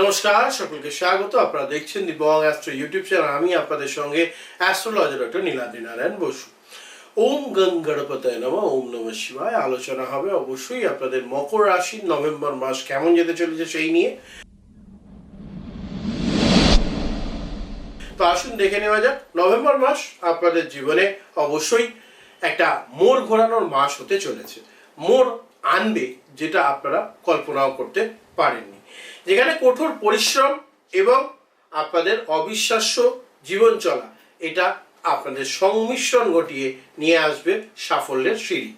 নমস্কার, সকলকে স্বাগত। আপনারা দেখছেন the Bong astro YouTube channel. আমি আপনাদের সঙ্গে অ্যাস্ট্রোলজি ডক্টর নীলাদ্রি নারায়ণ বসু। ওম গং গণপতায় নম, ওম নম শিবায়। আলোচনা হবে অবশ্যই আপনাদের মকর রাশি, নভেম্বর মাস কেমন যেতে চলেছে সেই নিয়ে। তো আসুন দেখে নেওয়া যাক, নভেম্বর মাস আপনাদের জীবনে অবশ্যই একটা মোড় ঘোরানোর মাস হতে চলেছে। মোড় আনবে, যেটা আপনারা কল্পনাও করতে পারেননি। যেখানে কঠোর পরিশ্রম এবং আপনাদের অবিশ্বাস্য জীবন চলা, এটা আপনাদের সংমিশ্রণ ঘটিয়ে নিয়ে আসবে সাফল্যের সিঁড়ি।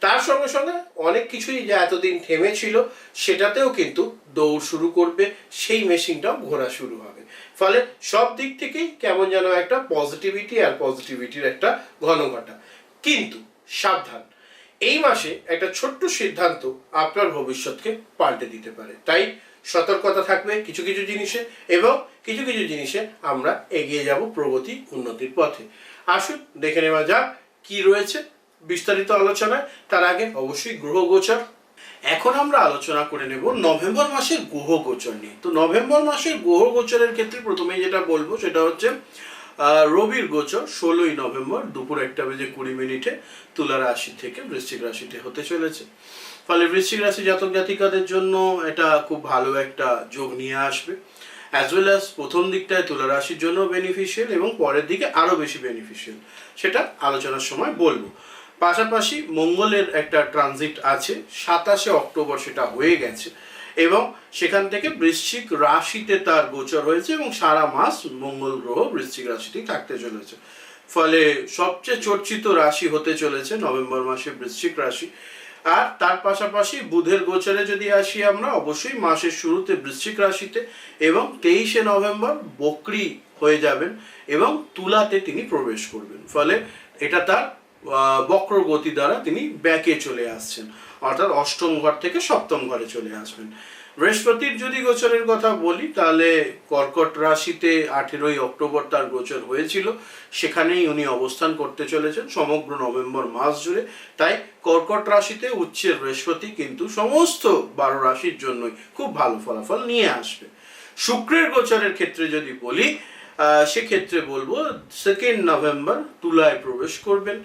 তার সঙ্গে সঙ্গে অনেক কিছুই যা এতদিন থেমে ছিল সেটাতেও কিন্তু দৌড় শুরু করবে, সেই মেশিনটাও ঘোরা শুরু হবে। ফলে সব দিক থেকেই কেমন যেন একটা পজিটিভিটি আর পজিটিভিটির একটা ঘনঘটা। কিন্তু সাবধান এই মাসে একটা ছোট্ট সিদ্ধান্ত আপনার ভবিষ্যৎকে পাল্টে দিতে পারে। তাই সতর্কতা থাকবে কিছু কিছু জিনিসে এবং কিছু কিছু জিনিসে আমরা এগিয়ে যাব প্রগতি উন্নতির পথে। আসুন দেখে নেওয়া যাক কি রয়েছে বিস্তারিত আলোচনায়। তার আগে অবশ্যই গ্রহ গোচর। এখন আমরা আলোচনা করে নেব নভেম্বর মাসের গ্রহ গোচর নিয়ে। তো নভেম্বর মাসের গ্রহ গোচরের ক্ষেত্রে প্রথমেই যেটা বলব সেটা হচ্ছে রবির গোচর ষোলোই নভেম্বর দুপুর একটা বেজে কুড়ি মিনিটে তুলা রাশি থেকে বৃশ্চিক রাশিতে হতে চলেছে। ফলে বৃশ্চিক রাশি জাতক জাতিকাদের জন্য এটা খুব ভালো একটা যোগ নিয়ে আসবে। অ্যাজ ওয়েল অ্যাজ প্রথম দিকটায় তুলা রাশির জন্য বেনিফিশিয়াল এবং পরের দিকে আরও বেশি বেনিফিশিয়াল সেটা আলোচনার সময় বলব। পাশাপাশি মঙ্গলের একটা ট্রানজিট আছে, সাতাশে অক্টোবর সেটা হয়ে গেছে। এবং সেখান থেকে বৃশ্চিক রাশিতে তার গোচর হয়েছে এবং সারা মাস মঙ্গল গ্রহ বৃশ্চিক রাশিতেই থাকতে চলেছে। ফলে সবচেয়ে চর্চিত রাশি হতে চলেছে নভেম্বর মাসে বৃশ্চিক রাশি। আর তার পাশাপাশি বুধের গোচরে যদি আসি আমরা, অবশ্যই মাসের শুরুতে বৃশ্চিক রাশিতে এবং তেইশে নভেম্বর বকরি হয়ে যাবেন এবং তুলাতে তিনি প্রবেশ করবেন। ফলে এটা তার বক্র গতি দ্বারা তিনি ব্যাকে চলে আসছেন। অর্থাৎ অষ্টম ঘর থেকে সপ্তম ঘরে চলে আসবেন। বৃহস্পতির যদি গোচরের কথা বলি, তাহলে কর্কট রাশিতে আঠেরোই অক্টোবর তার গোচর হয়েছিল। সেখানেই উনি অবস্থান করতে চলেছেন সমগ্র নভেম্বর মাস জুড়ে। তাই কর্কট রাশিতে উচ্চের বৃহস্পতি কিন্তু সমস্ত বারো রাশির জন্যই খুব ভালো ফলাফল নিয়ে আসবে। শুক্রের গোচরের ক্ষেত্রে যদি বলি সেক্ষেত্রে বলব সেকেন্ড নভেম্বর তুলায় প্রবেশ করবেন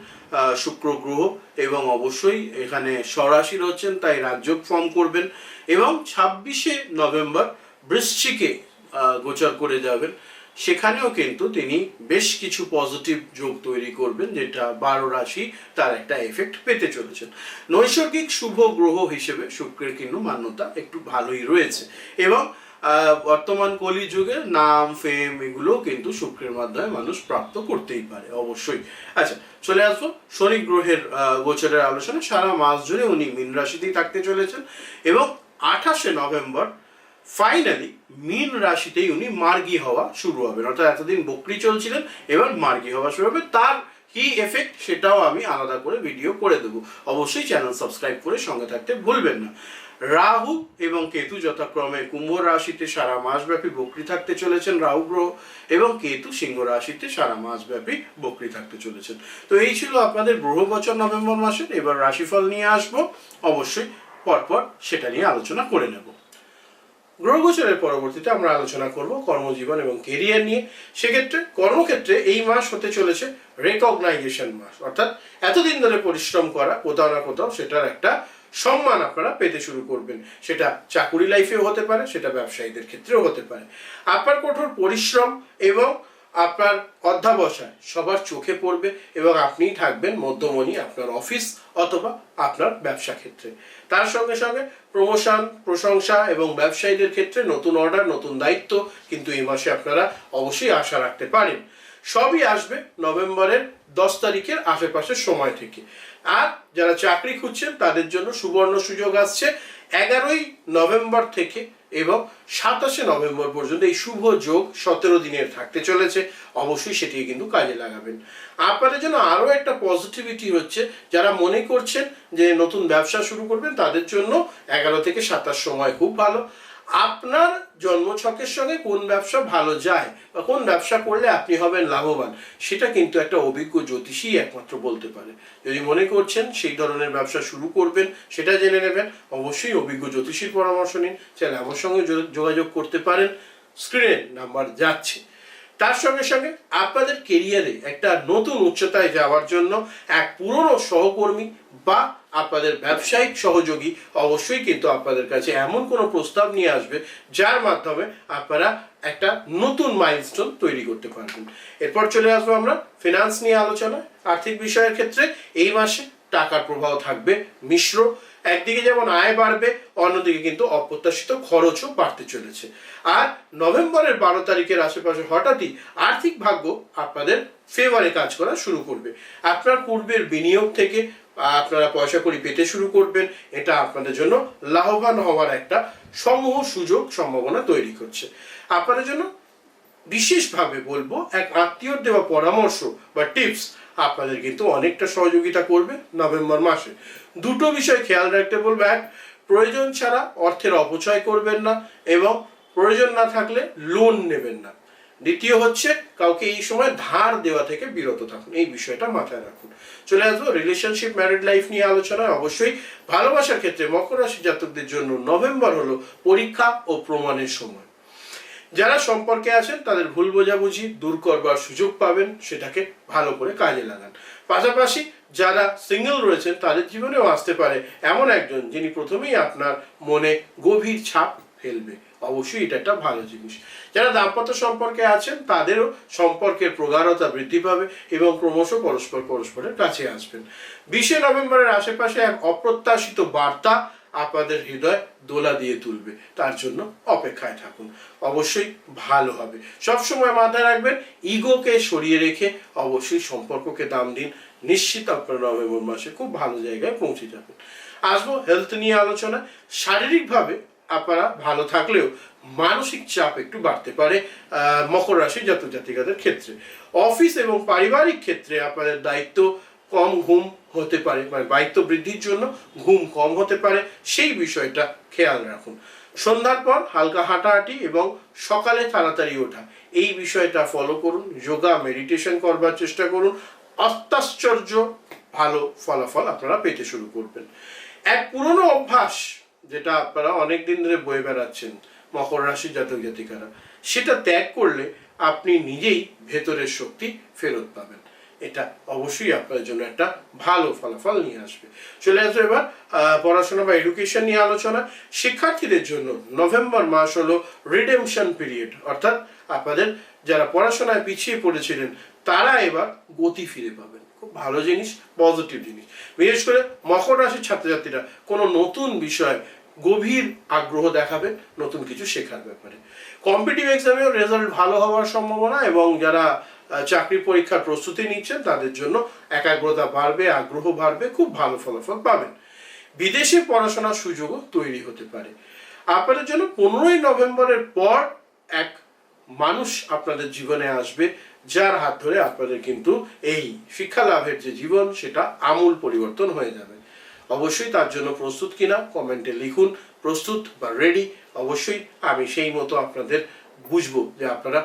শুক্র গ্রহ, এবং অবশ্যই এখানে স্বরাশি রয়েছেন তাই রাজযোগ ফর্ম করবেন, এবং ছাব্বিশে নভেম্বর বৃশ্চিকে গোচর করে যাবেন। সেখানেও কিন্তু তিনি বেশ কিছু পজিটিভ যোগ তৈরি করবেন, যেটা বারো রাশি তার একটা এফেক্ট পেতে চলেছেন। নৈসর্গিক শুভ গ্রহ হিসেবে শুক্রের কিন্তু মান্যতা একটু ভালোই রয়েছে। এবং বর্তমান কলিযুগে নাম ফেম এগুলো কিন্তু শুক্রের মাধ্যমে মানুষ প্রাপ্ত করতেই পারে, অবশ্যই। আচ্ছা চলে আসব শনি গ্রহের গোচরের আলোচনা। সারা মাস জুড়ে উনি মীন রাশিতেই থাকতে চলেছেন এবং আঠাশে নভেম্বর ফাইনালি মীন রাশিতেই উনি মার্গি হওয়া শুরু হবেন অর্থাৎ এতদিন বকরি চলছিলেন, এবার মার্গি হওয়া শুরু হবে। তার কি এফেক্ট সেটাও আমি আলাদা করে ভিডিও করে দেবো। অবশ্যই চ্যানেল সাবস্ক্রাইব করে সঙ্গে থাকতে ভুলবেন না। রাহু এবং কেতু যথাক্রমে কুম্ভ রাশিতে সারা মাসব্যাপী বকরি থাকতে চলেছেন রাহু গ্রহ এবং কেতু সিংহ রাশিতে সারা মাসব্যাপী বকরি থাকতে চলেছেন। তো এই ছিল আপনাদের গ্রহ বছর নভেম্বর মাসের। এবার রাশিফল নিয়ে আসব। অবশ্যই পরপর সেটা নিয়ে আলোচনা করে নেব। গ্রহগোচরের পরবর্তীতে আমরা আলোচনা করব কর্মজীবন এবং কেরিয়ার নিয়ে। সেক্ষেত্রে কর্মক্ষেত্রে এই মাস হতে চলেছে রেকগনাইজেশন মাস। অর্থাৎ এতদিন ধরে পরিশ্রম করা, কোথাও না কোথাও সেটার একটা সম্মান আপনারা পেতে শুরু করবেন। সেটা চাকুরি লাইফেও হতে পারে, সেটা ব্যবসায়ীদের ক্ষেত্রেও হতে পারে। আপনার কঠোর পরিশ্রম এবং আপনার অধ্যাবসায় সবার চোখে পড়বে এবং আপনিই থাকবেন মধ্যমণি আপনার অফিস অথবা আপনার ব্যবসা ক্ষেত্রে। তার সঙ্গে সঙ্গে প্রমোশন, প্রশংসা এবং ব্যবসায়ীদের ক্ষেত্রে নতুন অর্ডার, নতুন দায়িত্ব কিন্তু এই মাসে আপনারা অবশ্যই আশা রাখতে পারেন। সবই আসবে নভেম্বরের দশ তারিখের আশেপাশের সময় থেকে। আর যারা চাকরি খুঁজছেন তাদের জন্য সুবর্ণ সুযোগ আসছে এগারোই নভেম্বর থেকে এবং সাতাশে নভেম্বর পর্যন্ত এই শুভ যোগ সতেরো দিনের থাকতে চলেছে। অবশ্যই সেটি কিন্তু কাজে লাগাবেন। আপনাদের জন্য আরও একটা পজিটিভিটি হচ্ছে, যারা মনে করছেন যে নতুন ব্যবসা শুরু করবেন, তাদের জন্য এগারো থেকে সাতাশ সময় খুব ভালো। আপনার জন্মছকের সঙ্গে কোন ব্যবসা ভালো যায় বা কোন ব্যবসা করলে আপনি হবেন লাভবান, সেটা কিন্তু একটা অভিজ্ঞ জ্যোতিষী একমাত্র বলতে পারে। যদি মনে করছেন সেই ধরনের ব্যবসা শুরু করবেন, সেটা জেনে নেবেন, অবশ্যই অভিজ্ঞ জ্যোতিষীর পরামর্শ নিন চাইলে আমার সঙ্গে যোগ- যোগাযোগ করতে পারেন। স্ক্রিনে নাম্বার যাচ্ছে। তার সঙ্গে সঙ্গে আপনাদের কেরিয়ারে একটা নতুন উচ্চতায় যাওয়ার জন্য এক পুরনো সহকর্মী বা আপনাদের ব্যবসায়িক সহযোগী অবশ্যই কিন্তু আপনাদের কাছে এমন কোনো প্রস্তাব নিয়ে আসবে, যার মাধ্যমে আপনারা একটা নতুন মাইলস্টোন তৈরি করতে পারবেন। এরপর চলে আসব আমরা ফিনান্স নিয়ে আলোচনা আর্থিক বিষয়ের ক্ষেত্রে এই মাসে টাকার প্রবাহ থাকবে মিশ্র। একদিকে যেমন আয় বাড়বে, অন্যদিকে কিন্তু অপ্রত্যাশিত খরচও বাড়তে চলেছে। আর নভেম্বরের বারো তারিখের আশেপাশে হঠাৎই আর্থিক ভাগ্য আপনাদের ফেভারে কাজ করা শুরু করবে। আপনার পূর্বের বিনিয়োগ থেকে আপনারা পয়সা করি পেতে শুরু করবেন, এটা আপনাদের জন্য লাভবান হওয়ার একটা সমূহ সুযোগ, সম্ভাবনা তৈরি করছে। আপনাদের জন্য বিশেষভাবে বলব, এক আত্মীয়র দেওয়া পরামর্শ বা টিপস আপনাদের কিন্তু অনেকটা সহযোগিতা করবে নভেম্বর মাসে। দুটো বিষয় খেয়াল রাখতে বলব। এক, প্রয়োজন ছাড়া অর্থের অপচয় করবেন না এবং প্রয়োজন না থাকলে লোন নেবেন না। দ্বিতীয় হচ্ছে কাউকে এই সময় ধার দেওয়া থেকে বিরত থাকুন। এই বিষয়টা মাথায় রাখুন। চলে আসব রিলেশনশিপ ম্যারিড লাইফ নিয়ে আলোচনায়। অবশ্যই ভালোবাসার ক্ষেত্রে মকর রাশি জাতকদের জন্য নভেম্বর হলো পরীক্ষা ও প্রমাণের সময়। যারা সম্পর্কে আছেন, তাদের ভুল বোঝাবুঝি দূর করবার সুযোগ পাবেন, সেটাকে ভালো করে কাজে লাগান। পাশাপাশি যারা সিঙ্গেল রয়েছেন, তাদের জীবনেও আসতে পারে এমন একজন যিনি প্রথমেই আপনার মনে গভীর ছাপ ফেলবে। অবশ্যই এটা একটা ভালো জিনিস। যারা দাম্পত্য সম্পর্কে আছেন, তাদেরও সম্পর্কের প্রগাঢ়তা বৃদ্ধি পাবে এবং ক্রমশ পরস্পর পরস্পরের কাছে আসবেন। বিশে নভেম্বরের আশেপাশে এক অপ্রত্যাশিত বার্তা আপনাদের হৃদয় দোলা দিয়ে তুলবে। তার জন্য অপেক্ষায় থাকুন। অবশ্যই ভালো হবে। সবসময় মাথায় রাখবেন, ইগোকে সরিয়ে রেখে অবশ্যই সম্পর্ককে দাম দিন। নিশ্চিত আপনার নভেম্বর মাসে খুব ভালো জায়গায় পৌঁছে যাবেন। আসব হেলথ নিয়ে আলোচনা শারীরিকভাবে আপনারা ভালো থাকলেও মানসিক চাপ একটু বাড়তে পারে মকর রাশি জাতক ক্ষেত্রে। অফিস এবং পারিবারিক ক্ষেত্রে আপনাদের দায়িত্ব কম ঘুম হতে পারে মানে দায়িত্ব বৃদ্ধির জন্য ঘুম কম হতে পারে, সেই বিষয়টা খেয়াল রাখুন। সন্ধ্যার পর হালকা হাঁটাহাঁটি এবং সকালে তাড়াতাড়ি ওঠা, এই বিষয়টা ফলো করুন যোগা মেডিটেশন করবার চেষ্টা করুন, অত্যাশ্চর্য ভালো ফলাফল আপনারা পেতে শুরু করবেন। এক পুরনো অভ্যাস যেটা আপনারা অনেক দিন ধরে বয়ে বেড়াচ্ছেন, মকর রাশি জাতক জাতিকারা, সেটা ত্যাগ করলে আপনি নিজেই ভেতরের শক্তি ফেরত পাবেন। এটা অবশ্যই আপনার জন্য একটা ভালো ফলাফল নিয়ে আসবে। চলে আসবে এবার পড়াশোনা বা এডুকেশন নিয়ে আলোচনা। শিক্ষার্থীদের জন্য নভেম্বর মাস হলো রিডেমশন পিরিয়ড অর্থাৎ আপনাদের যারা পড়াশোনায় পিছিয়ে পড়েছিলেন, তারা এবার গতি ফিরে পাবেন। খুব ভালো জিনিস পজিটিভ জিনিস। বিশেষ করে মকর রাশির ছাত্রছাত্রীরা কোনো নতুন বিষয় গভীর আগ্রহ দেখাবে, নতুন কিছু শেখার ব্যাপারে। কম্পিটিভ এক্সামেও রেজাল্ট ভালো হওয়ার সম্ভাবনা এবং যারা চাকরি পরীক্ষার প্রস্তুতি নিচ্ছেন, তাদের জন্য একাগ্রতা বাড়বে, আগ্রহ বাড়বে, খুব ভালো ফলাফল পাবেন। বিদেশে পড়াশোনার সুযোগও তৈরি হতে পারে। আপনাদের জন্য পনেরোই নভেম্বরের পর এক মানুষ আপনাদের জীবনে আসবে, যার হাত ধরে আপনাদের কিন্তু এই শিক্ষা লাভের যে জীবন, সেটা আমূল পরিবর্তন হয়ে যাবে। অবশ্যই তার জন্য প্রস্তুত কিনা, কমেন্টে লিখুন, প্রস্তুত বা রেডি অবশ্যই আমি সেই মতো আপনাদের বুঝব যে আপনারা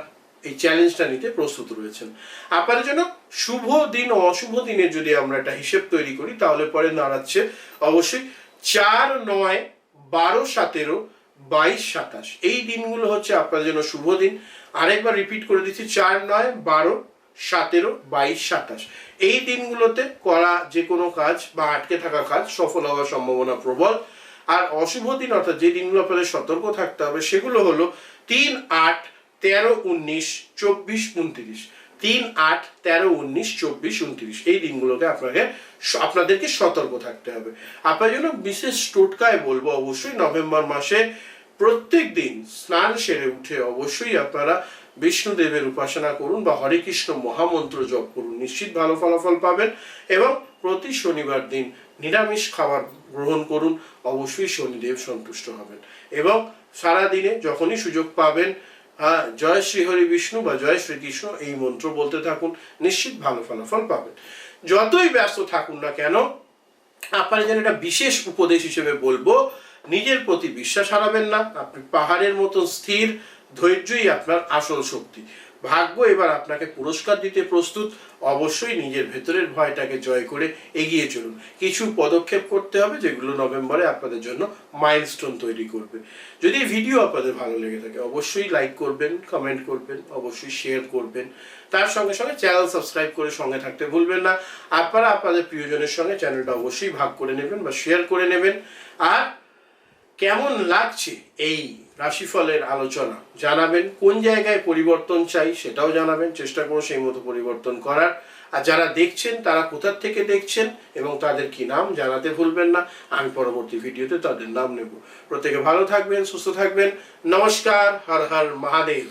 এই চ্যালেঞ্জটা নিতে প্রস্তুত রয়েছেন। আপনাদের জন্য শুভ দিন ও অশুভ দিনের যদি আমরা একটা হিসেব তৈরি করি, তাহলে পরে দাঁড়াচ্ছে অবশ্যই চার নয় বারো সতেরো বাইশ সাতাশ। এই দিনগুলো হচ্ছে আপনার জন্য শুভ দিন। আরেকবার রিপিট করে দিচ্ছি, চার নয়, বারো, সতেরো, বাইশ সাতাশ। এই দিনগুলোতে করা যে কোনো কাজ বা আটকে থাকা কাজ সফল হওয়ার সম্ভাবনা প্রবল। আর অশুভ দিন, অর্থাৎ যে দিনগুলো আপনাদের সতর্ক থাকতে হবে, সেগুলো হলো তিন আট তেরো উনিশ চব্বিশ উনত্রিশ। তিন আট তেরো উনিশ চব্বিশ উনত্রিশ। এই দিনগুলোতে আপনাকে আপনাদেরকে সতর্ক থাকতে হবে। আপনার জন্য বিশেষ টোটকায় বলব অবশ্যই, নভেম্বর মাসে প্রত্যেক দিন স্নান সেরে উঠে অবশ্যই আপনারা বিষ্ণুদেবের উপাসনা করুন বা হরে কৃষ্ণ মহামন্ত্র জপ করুন। নিশ্চিত ভালো ফলাফল পাবেন এবং প্রতি শনিবার দিন নিরামিষ খাবার গ্রহণ করুন। অবশ্যই শনিদেব সন্তুষ্ট হবেন এবং সারা দিনে যখনই সুযোগ পাবেন জয় শ্রী হরি বিষ্ণু বা জয় শ্রীকৃষ্ণ এই মন্ত্র বলতে থাকুন, নিশ্চিত ভালো ফলাফল পাবেন। যতই ব্যস্ত থাকুন না কেন আপনার যেন একটা বিশেষ উপদেশ হিসেবে বলব, নিজের প্রতি বিশ্বাস হারাবেন না, আপনি পাহাড়ের মতন স্থির, ধৈর্যই আপনার আসল শক্তি। ভাগ্য এবার আপনাকে পুরস্কার দিতে প্রস্তুত, অবশ্যই নিজের ভেতরের ভয়টাকে জয় করে এগিয়ে চলুন। কিছু পদক্ষেপ করতে হবে যেগুলো নভেম্বরে আপনাদের জন্য মাইলস্টোন তৈরি করবে। যদি ভিডিও আপনাদের ভালো লেগে থাকে, অবশ্যই লাইক করবেন, কমেন্ট করবেন, অবশ্যই শেয়ার করবেন। তার সঙ্গে সঙ্গে চ্যানেল সাবস্ক্রাইব করে সঙ্গে থাকতে ভুলবেন না। আপনারা আপনাদের প্রিয়জনের সঙ্গে চ্যানেলটা অবশ্যই ভাগ করে নেবেন বা শেয়ার করে নেবেন। আর কেমন লাগছে এই রাশিফলের আলোচনা? জানাবেন, কোন জায়গায় পরিবর্তন চাই সেটাও জানাবেন, চেষ্টা করুন সেই মতো পরিবর্তন করার। আর যারা দেখছেন, তারা কোথার থেকে দেখছেন এবং তাদের কি নাম জানাতে ভুলবেন না, আমি পরবর্তী ভিডিওতে তাদের নাম নেব। প্রত্যেকে ভালো থাকবেন, সুস্থ থাকবেন। নমস্কার, হর হর মহাদেব।